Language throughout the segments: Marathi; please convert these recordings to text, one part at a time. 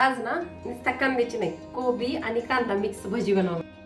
आज ना नुसत्या कांद्याची नाही कोबी आणि कांदा मिक्स भजी बनवणार.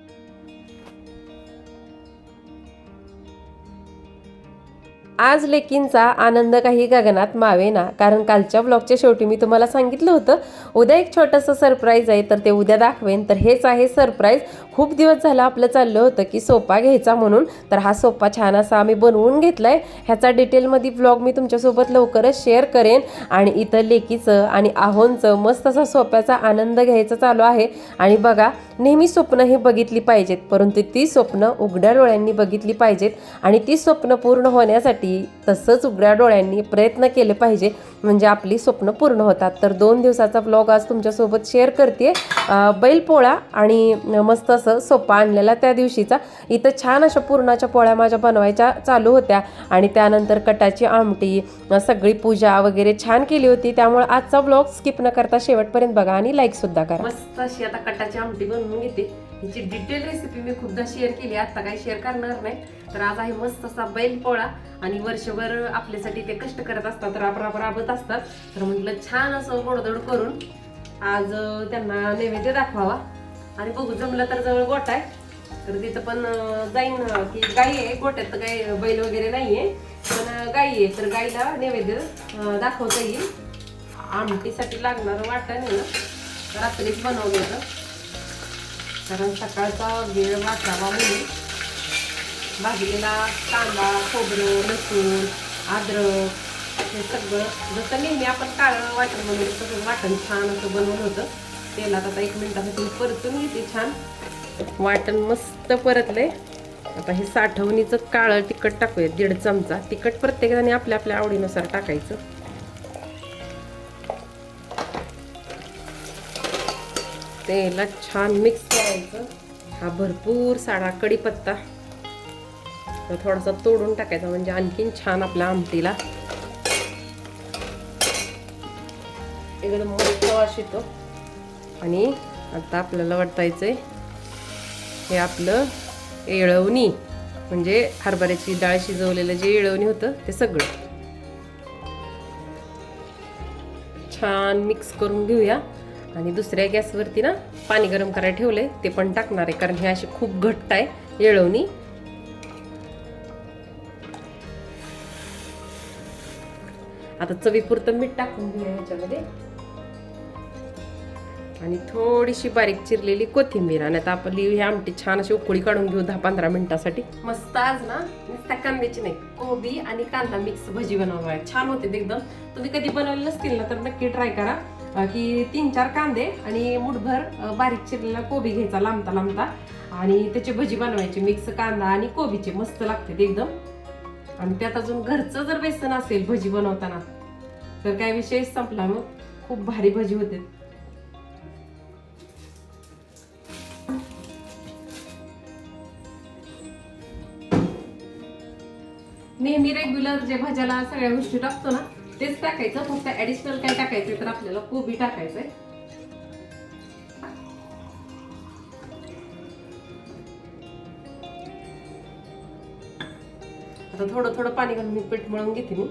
आज लेकींचा आनंद काही गगनात मावेना कारण कालच्या ब्लॉगच्या शेवटी मी तुम्हाला सांगितलं होतं उद्या एक छोटंसं सरप्राईज आहे तर ते उद्या दाखवेन. तर हेच आहे सरप्राईज खूप दिवस झालं आपलं चाललं होतं की सोपा घ्यायचा म्हणून तर हा सोपा छान असा आम्ही बनवून घेतला आहे ह्याचा डिटेलमध्ये ब्लॉग मी तुमच्यासोबत लवकरच शेअर करेन. आणि इथं लेकीचं आणि आहोंचं मस्त असा सोप्याचा आनंद घ्यायचा चालू आहे. आणि बघा नेहमी स्वप्न ही बघितली पाहिजेत परंतु ती स्वप्न उघड्या डोळ्यांनी बघितली पाहिजेत. आणि ती स्वप्न पूर्ण होण्यासाठी तसंच उघड्या डोळ्यांनी प्रयत्न केले पाहिजे. म्हणजे आपली स्वप्न पूर्ण होतात. तर दोन दिवसाचा ब्लॉग आज तुमच्यासोबत शेअर करते बैलपोळा आणि मस्त असं सोपा आणलेला त्या दिवशीचा. इथं छान अशा पुरणाच्या पोळ्या माझ्या बनवायच्या चालू होत्या. आणि त्यानंतर कटाची आमटी सगळी पूजा वगैरे छान केली होती. त्यामुळे आजचा ब्लॉग स्किप न करता शेवटपर्यंत बघा आणि लाईकसुद्धा करा. मस्त अशी आता कटाची आमटी बनवून घेते. हिची डिटेल रेसिपी मी खूपदा शेअर केली आता काही शेअर करणार नाही. तर आज आहे मस्त असा बैल पोळा आणि वर्षभर आपल्यासाठी ते कष्ट करत असतात राब राब राबत असतात. तर म्हटलं छान असं गोडधोड करून आज त्यांना नैवेद्य दाखवावा. आणि बघू जमलं तर जवळ गोट आहे. तर तिथं पण जाईन की गाई आहे गोट्यात तर गाई बैल वगैरे नाही आहे पण गाई आहे तर गाईला नैवेद्य दाखवता येईल. आमटीसाठी लागणारं वाटण आहे ना. रात्रीच बनवलं होतं कारण सकाळचा वेळ वाचावा म्हणून भाजलेला कांदा खोबरं लसूण अद्रक हे सगळं जसं नेहमी आपण काळं वाटण बनवलं तसं वाटण छान असं बनवलं होतं. तेलात आता एक मिनिटासाठी परतून घेते छान. वाटण मस्त परतले आता हे साठवणीचं काळं तिखट टाकूया दीड चमचा. तिखट प्रत्येकाने आपल्या आपल्या आवडीनुसार टाकायचं. तेलात छान मिक्स करायचं. हा भरपूर साडा कढीपत्ता. थोडासा तोडून टाकायचा म्हणजे आणखीन छान आपल्या आमटीला. एकदम मस्त वास येतो. आणि आता आपल्याला वाटायचंय हे आपलं येळवणी म्हणजे हरभऱ्याची डाळ शिजवलेलं जे येळवणी होतं ते सगळं. छान मिक्स करून घेऊया. आणि दुसऱ्या गॅसवरती ना पाणी गरम करायला ठेवलंय. ते पण टाकणार आहे कारण हे अशी खूप घट्ट आहे येळवणी. आता चवीपुरतं मीठ टाकून घेऊ ह्याच्यामध्ये आणि थोडीशी बारीक चिरलेली कोथिंबीर आणि आता आपली ही आमटी छान अशी उकळी काढून घेऊ दहा पंधरा मिनिटासाठी. मस्त आज ना नुसत्या कांद्याची नाही कोबी आणि कांदा मिक्स भजी बनवणार आहे. छान होते एकदम. तुम्ही कधी बनवले नसतील ना तर नक्की ट्राय करा. की तीन चार कांदे आणि मुठभर बारीक चिरलेला कोबी घ्यायचा लांबता लांबता. आणि त्याची भजी बनवायची मिक्स कांदा आणि कोबीचे मस्त लागते एकदम. आणि त्यात अजून घरचं जर बेसन असेल भजी बनवताना तर काय विषय संपला मग. खूप भारी भजी होते. नेहमी रेग्युलर जे भाज्याला सगळ्या गोष्टी टाकतो ना तेच टाकायचं फक्त ऍडिशनल काय टाकायचं तर आपल्याला कोबी टाकायचंय. आता थोडं थोडं पाणी घालून मी पीठ मळून घेते मी.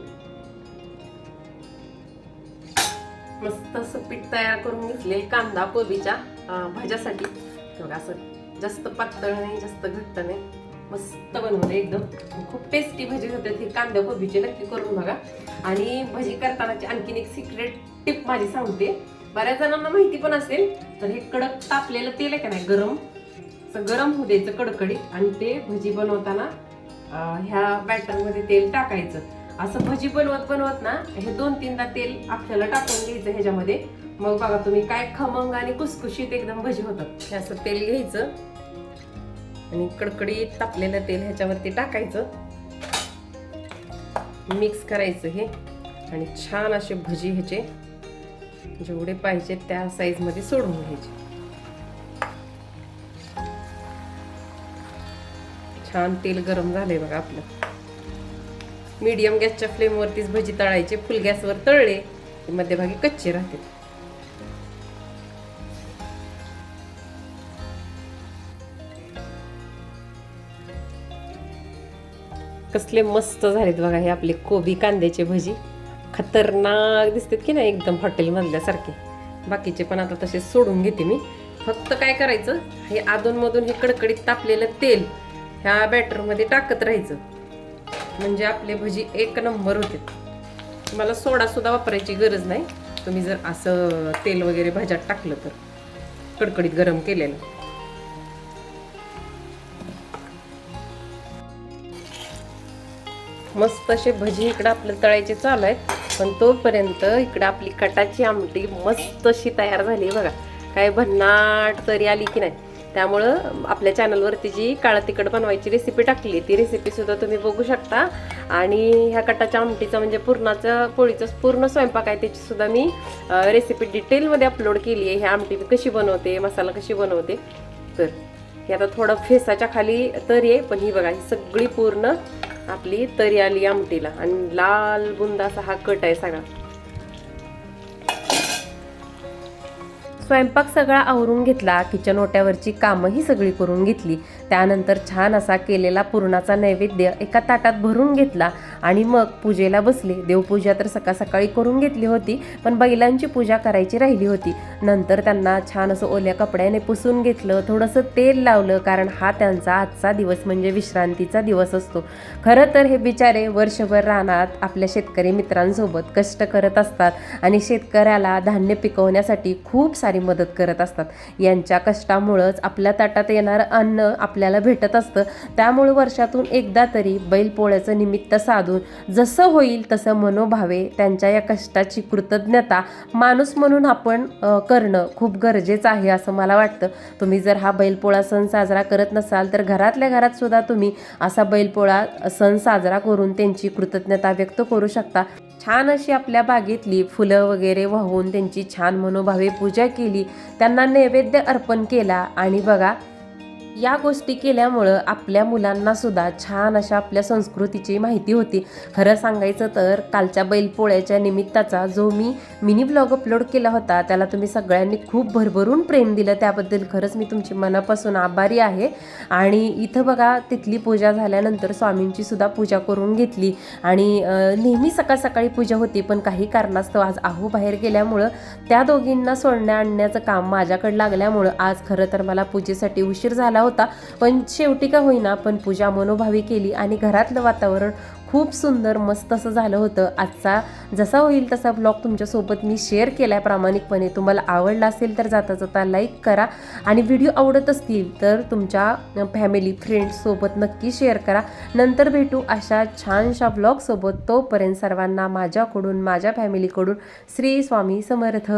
मस्त असं पीठ तयार करून घेतले कांदा कोबीच्या भाज्यासाठी. असं जास्त पातळ नाही जास्त घट्ट नाही. मस्त बनवले एकदम. खूप टेस्टी भजी होते ही कांदा कोबीची नक्की करून बघा. आणि भजी करतानाची आणखीन एक सिक्रेट टिप माझी सांगते. बऱ्याच जणांना माहिती पण असेल तर हे कडक तापलेलं तेल आहे का नाही गरम? असं गरम होऊ द्यायचं कडकडीत आणि ते भजी बनवताना ह्या बॅटरमध्ये तेल टाकायचं. असं भजी बनवत बनवत ना हे दोन तीनदा तेल आपल्याला टाकून घ्यायचं ह्याच्यामध्ये. मग बघा तुम्ही काय खमंग आणि कुसकुशीत एकदम भजी होतात. हे असं तेल घ्यायचं. आणि कडकडीत तापलेलं तेल ह्याच्यावरती टाकायचं. मिक्स करायचं हे. आणि छान असे भजी ह्याचे जेवढे पाहिजे त्या साईजमध्ये सोडून घ्यायचे. छान तेल गरम झालंय बघा आपलं. मीडियम गॅसच्या फ्लेमवरतीच भजी तळायचे फुल गॅसवर तळले मध्यभागी कच्चे राहते कसले मस्त झालेत बघा हे आपले कोबी कांद्याचे भजी. खतरनाक दिसतात की नाही एकदम हॉटेलमधल्यासारखे बाकीचे पण आता तसे सोडून घेते मी. फक्त काय करायचं हे अधूनमधून हे कडकडीत तापलेलं तेल ह्या बॅटरमध्ये टाकत राहायचं. म्हणजे आपले भजी एक नंबर होते. मला सोडासुद्धा वापरायची गरज नाही. तुम्ही जर असं तेल वगैरे भाज्यात टाकलं तर. कडकडीत गरम केलेलं. मस्त असे भजी इकडं आपलं तळायचे चालू आहेत. पण तोपर्यंत इकडं आपली कटाची आमटी मस्त अशी तयार झाली बघा. काय भन्नाट तरी आली की नाही. त्यामुळं आपल्या चॅनलवरती जी काळं तिखट बनवायची रेसिपी टाकली ती रेसिपीसुद्धा तुम्ही बघू शकता. आणि ह्या कटाच्या आमटीचा म्हणजे पूर्णाचा पोळीचा पूर्ण स्वयंपाक आहे त्याचीसुद्धा मी रेसिपी डिटेलमध्ये अपलोड केली आहे. ह्या आमटी मी कशी बनवते मसाला कशी बनवते. तर हे आता थोडं फेसाच्या खाली तरी आहे पण ही बघा ही सगळी पूर्ण आपली तरी आली आमटीला आणि लाल बुंदा असा हा कट आहे सगळा. स्वयंपाक सगळा आवरून घेतला किचन ओट्यावरची कामंही सगळी करून घेतली. त्यानंतर छान असा केलेला पुरणाचा नैवेद्य एका ताटात भरून घेतला आणि मग पूजेला बसले. देवपूजा तर सकाळ सकाळी करून घेतली होती पण बैलांची पूजा करायची राहिली होती. नंतर त्यांना छान असं ओल्या कपड्याने पुसून घेतलं थोडंसं तेल लावलं कारण हा त्यांचा आजचा दिवस म्हणजे विश्रांतीचा दिवस असतो. खरं तर हे बिचारे वर्षभर रानात आपल्या शेतकरी मित्रांसोबत कष्ट करत असतात आणि शेतकऱ्याला धान्य पिकवण्यासाठी खूप सारे मदत करत असतात. यांच्या कष्टामुळंच आपल्या ताटात येणारं अन्न आपल्याला भेटत असतं. त्यामुळे वर्षातून एकदा तरी बैलपोळ्याचं निमित्त साधून जसं होईल तसं मनोभावे त्यांच्या या कष्टाची कृतज्ञता माणूस म्हणून आपण करणं खूप गरजेचं आहे असं मला वाटतं. तुम्ही जर हा बैलपोळा सण साजरा करत नसाल तर घरातल्या घरात सुद्धा तुम्ही असा बैलपोळा सण साजरा करून त्यांची कृतज्ञता व्यक्त करू शकता. छान अशी आपल्या बागेतली फुलं वगैरे वाहून त्यांची छान मनोभावे पूजा केली. त्यांना नैवेद्य अर्पण केला आणि बघा या गोष्टी केल्यामुळं आपल्या मुलांना सुद्धा छान अशा आपल्या संस्कृतीची माहिती होती. खरं सांगायचं तर कालच्या बैलपोळ्याच्या निमित्ताचा जो मी मिनी ब्लॉग अपलोड केला होता त्याला तुम्ही सगळ्यांनी खूप भरभरून प्रेम दिलं. त्याबद्दल खरंच मी तुमची मनापासून आभारी आहे. आणि इथं बघा तिथली पूजा झाल्यानंतर स्वामींची सुद्धा पूजा करून घेतली. आणि नेहमी सकाळ सकाळी पूजा होती पण काही कारणास्तव आज आहू बाहेर गेल्यामुळं त्या दोघींना सोडण्या आणण्याचं काम माझ्याकडे लागल्यामुळं आज खरं तर मला पूजेसाठी उशीर झाला होता पण शेवटी का होईना पण पूजा मनोभावी केली आणि घरातलं वातावरण खूप सुंदर मस्त असं झालं होतं. आजचा जसा होईल तसा ब्लॉग तुमच्यासोबत मी शेअर केला आहे प्रामाणिकपणे. तुम्हाला आवडला असेल तर जाता जाता लाईक करा आणि व्हिडिओ आवडत असतील तर तुमच्या फॅमिली फ्रेंड्ससोबत नक्की शेअर करा. नंतर भेटू अशा छानशा ब्लॉगसोबत तोपर्यंत सर्वांना माझ्याकडून माझ्या फॅमिलीकडून श्री स्वामी समर्थ.